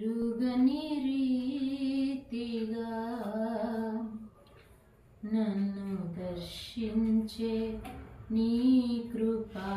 రుగని రీతిగా నన్ను దర్శించే నీ కృపా.